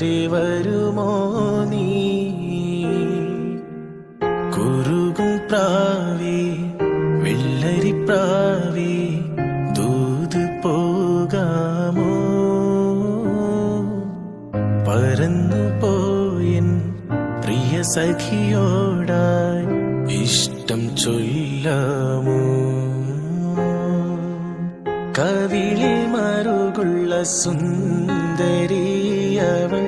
ചാരി വരുമോ നീ? കുറുകും പ്രാവി വെള്ളരി പ്രാവി ദൂത് പോകാമോ? പറന്നു പോയൻ പ്രിയ സഖിയോടായി ഇഷ്ടം ചൊല്ലാമോ? കവിളിൽ മറുകുള്ള സുന്ദരിയവൾ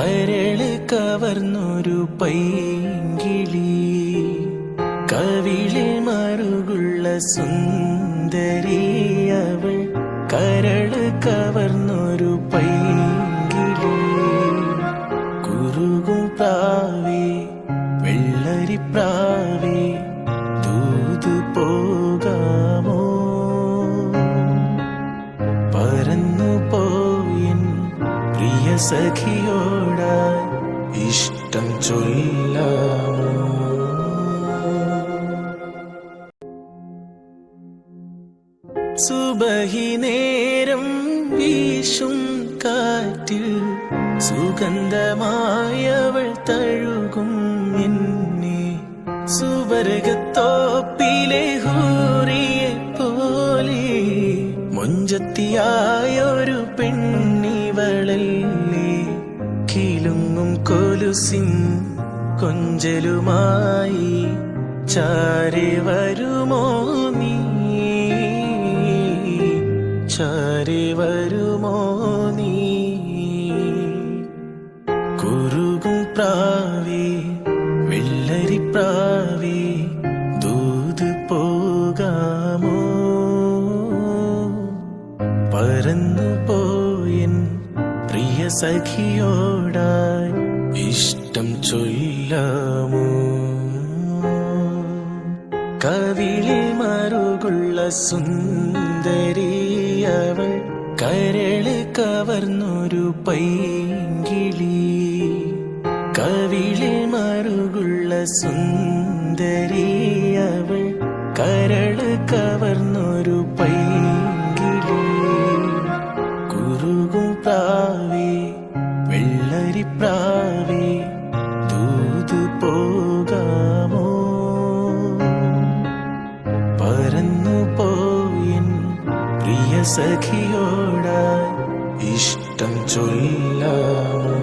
കരൾ കവർന്നൊരു പൈങ്കിളി. കവിളിൽ മറുകുള്ള സുന്ദരിയവൾ കരൾ കവർന്നൊരു പൈങ്കിളി. കുറുകും പ്രാവേ വെള്ളരി പ്രാവേ സഖിയോടായി ഇഷ്ടം ചൊല്ലാമോ? സുബഹി നേരം വീശും കാറ്റിൽ സുഗന്ധമായവൾ തഴുകും എന്നെ സുവർഗത്തോപ്പിലെ മൊഞ്ചത്തിയായൊരു പെണ്ണിവളല്ലേ? കിലുങ്ങും കൊലുസിൻ കൊഞ്ചലുമായി ചാരി വരുമോ നീ? ചാരി വരുമോ നീ? കുറുകും പ്രാവി വെള്ളരി പ്രാവി സഖിയോടായി ഇഷ്ടം ചൊല്ലാമോ? കവിളിൽ മറുകുള്ള സുന്ദരിയവൾ കരൾ കവർന്നൊരു പൈങ്കിളി. കവിളിൽ മറുകുള്ള സുന്ദരിയവൾ കരൾ വെള്ളരി പ്രാവേ ദൂത് പോകാമോ? പറന്നു പോയിൻ പ്രിയ സഖിയോട ഇഷ്ടം ചൊല്ലാമോ?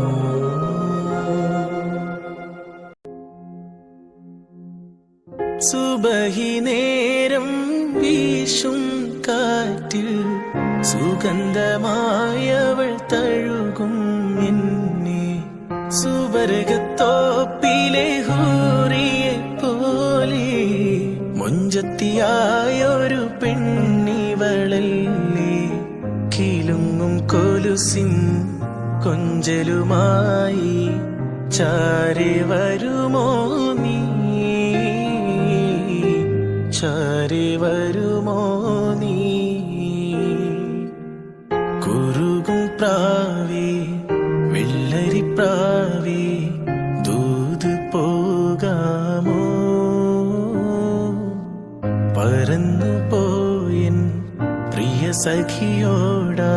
സുബഹി നേരം വീശും കാറ്റിൽ സുഗന്ധമായവൾ തഴുകും സുവർഗത്തോപ്പിലെ ഹൂറിയെ പോലെ മുഞ്ചത്തിയായൊരു പെണ്ണിവളല്ലേ? കിലുങ്ങും കൊലുസിൻ കൊഞ്ചലുമായി ചാരി വരുമോ നീ? ചാരി വരുമോ നീ? കുറുകും പ്രാവി വെള്ളരി പ്രാവി പോകാമോ പറന്നു പോയൻ പ്രിയ സഖിയോടാ.